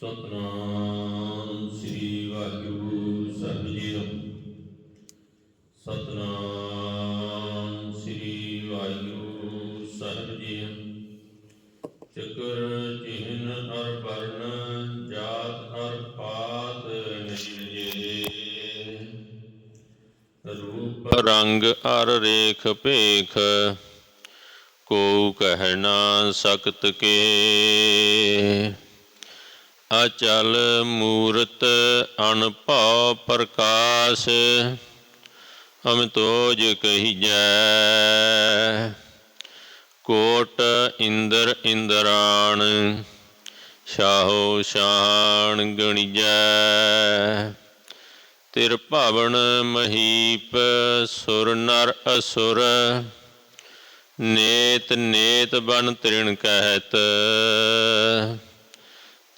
ਸਤਨਾਮ ਸ੍ਰੀ ਵਾਹਿਗੁਰੂ ਸਾਹਿਬ ਜੀ ਸਤਨਾਮ ਸ੍ਰੀ ਵਾਹਿਗੁਰੂ ਸਾਹਿਬ ਜੀ ਚਕਰ ਚਿਹਨ ਅਰ ਵਰਨ ਜਾਤ ਅਰ ਪਾਤ ਨਿਜੇ ਰੂਪ ਰੰਗ ਅਰ ਰੇਖ ਭੇਖ ਕੋ ਕਹਿ ਨਾ ਸਕਤ ਕੇ। ਅਚਲ ਮੂਰਤ ਅਨਭਉ ਪ੍ਰਕਾਸ਼, ਅਮਿਤੋਜ ਕਹੀਜੈ। ਕੋਟ ਇੰਦਰ ਇੰਦਰਾਣ, ਸ਼ਾਹੋ ਸ਼ਾਨ ਗਣੀਜੈ। ਤਿਰ ਭਵਨ ਮਹੀਪ, ਸੁਰ ਨਰ ਅਸੁਰ, ਨੇਤ ਨੇਤ ਬਨ ਤ੍ਰਿਣ ਕਹਿਤ।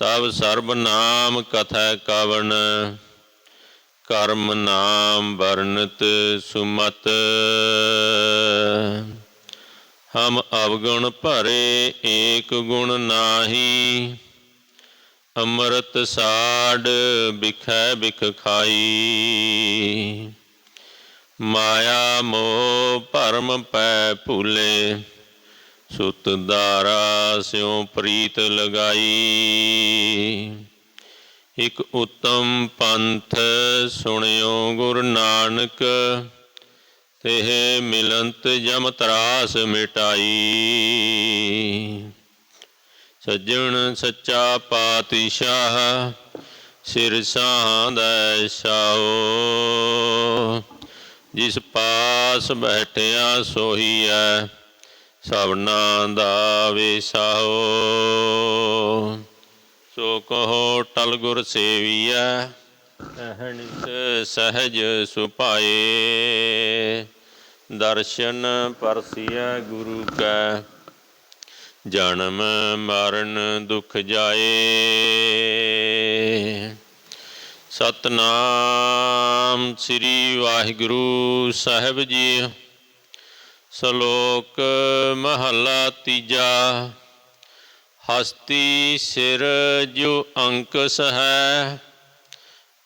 ਤਬ ਸਰਬ ਨਾਮ ਕਥੈ ਕਵਨ ਕਰਮ ਨਾਮ ਵਰਣਤ ਸੁਮਤ। ਹਮ ਅਵਗੁਣ ਭਰੇ ਏਕ ਗੁਣ ਨਾਹੀ, ਅੰਮ੍ਰਿਤ ਸਾਡ ਬਿਖੈ ਬਿਖ ਖਾਈ। ਮਾਇਆ ਮੋਹ ਭਰਮ ਪੈ ਭੂਲੇ ਸੁਤ ਦਾਰਾ ਸਿਉ ਪ੍ਰੀਤ ਲਗਾਈ। ਇਕ ਉਤਮ ਪੰਥ ਸੁਣਿਓ ਗੁਰ ਨਾਨਕ ਤੇ ਮਿਲੰਤ ਜਮ ਤਰਾਸ ਮਿਟਾਈ। ਸੱਜਣ ਸੱਚਾ ਪਾਤਸ਼ਾਹ, ਸਿਰ ਸਾਂਦਾ ਸਾਓ। ਜਿਸ ਪਾਸ ਬੈਠਿਆ ਸੋਹੀ ਐ ਸਭਨਾ ਦਾ ਵਿਸਾਓ ਸੋ ਕਹੋ ਟਲ ਗੁਰ ਸੇਵੀਐ ਅਹਨਿਤ ਸਹਜ ਸੁਪਾਏ ਦਰਸ਼ਨ ਪਰਸੀਐ ਗੁਰੂ ਕੈ, ਜਨਮ ਮਰਨ ਦੁਖ ਜਾਏ। ਸਤਨਾਮ ਸ੍ਰੀ ਵਾਹਿਗੁਰੂ ਸਾਹਿਬ ਜੀ। ਸ਼ਲੋਕ ਮਹਲਾ ਤੀਜਾ। ਹਸਤੀ ਸਿਰ ਜੋ ਅੰਕਸ ਹੈ,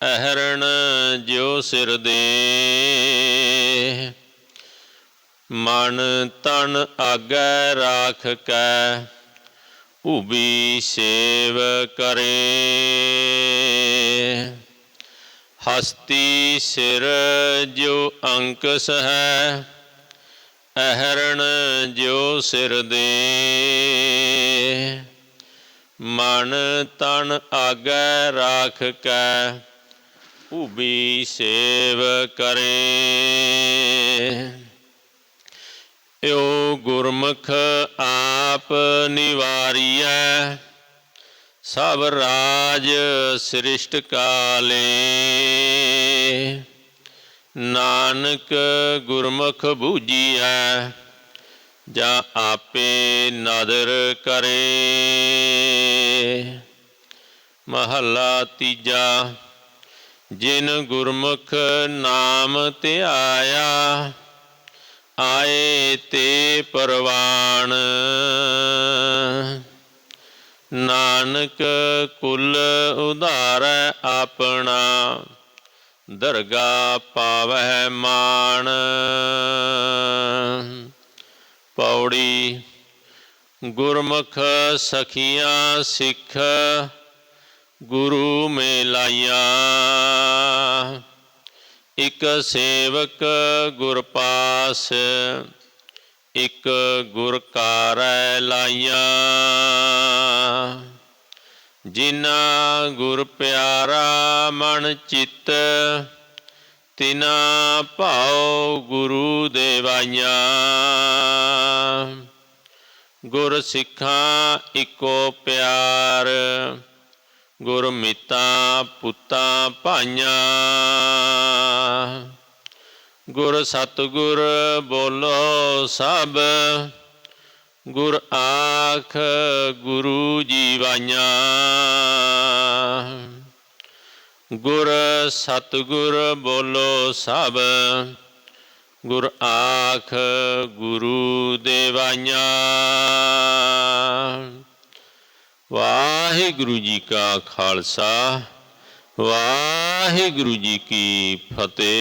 ਅਹਰਣ ਜੋ ਸਿਰ ਦੇ। ਮਨ ਤਨ ਆਗੈ ਰਾਖ ਕੈ ਉਬੀ ਸੇਵ ਕਰੇ। ਹਸਤੀ ਸਿਰ ਜੋ ਅੰਕਸ ਹੈ ਅਹਰਣ ਜੋ ਸਿਰ ਦੇ। ਮਨ ਤਨ ਆਗੈ ਰਾਖ ਕੈ ਉਬੀ ਸੇਵ ਕਰੇ। ਓ ਗੁਰਮੁਖ ਆਪ ਨਿਵਾਰੀਐ, ਸਭ ਰਾਜ ਸ੍ਰਿਸ਼ਟ ਕਾਲੇ। ਨਾਨਕ ਗੁਰਮੁਖ ਬੂਜੀਐ ਜਾਂ ਆਪੇ ਨਦਰ ਕਰੇ। ਮਹੱਲਾ ਤੀਜਾ, ਜਿਨ ਗੁਰਮੁਖ ਨਾਮ ਧਿਆਇਆ, ਆਏ ਤੇ ਪਰਵਾਣ। ਨਾਨਕ ਕੁਲ ਉਧਾਰੈ ਆਪਣਾ ਦਰਗਾ ਪਾਵਹਿ ਮਾਨ ਪੌੜੀ ਗੁਰਮੁਖ ਸਖੀਆਂ ਸਿੱਖ ਗੁਰੂ ਮੇ ਲਾਇਆ ਇਕ ਸੇਵਕ ਗੁਰ ਪਾਸ ਇਕ ਗੁਰ ਕਾਰੈ ਲਾਇਆ ਜਿਨਾ ਗੁਰ ਪਿਆਰਾ ਮਨ ਚਿੱਤ, ਤਿਨਾ ਭਾਉ ਗੁਰੂ ਦੇਵਾਈਆਂ। ਗੁਰ ਸਿੱਖਾਂ ਇੱਕੋ ਪਿਆਰ, ਗੁਰ ਮਿੱਤਾ ਪੁੱਤਾਂ ਭਾਈਆਂ। ਗੁਰ ਸਤਗੁਰ ਬੋਲੋ ਸਭ ਗੁਰ ਆਖ ਗੁਰੂ ਜੀਵਾਈਆਂ। ਗੁਰ ਸਤਗੁਰ ਬੋਲੋ ਸਭ। ਗੁਰ ਆਖ ਗੁਰੂ ਦੇਵਾਈਆਂ। ਵਾਹਿਗੁਰੂ ਜੀ ਕਾ ਖਾਲਸਾ, ਵਾਹਿਗੁਰੂ ਜੀ ਕੀ ਫਤਿਹ।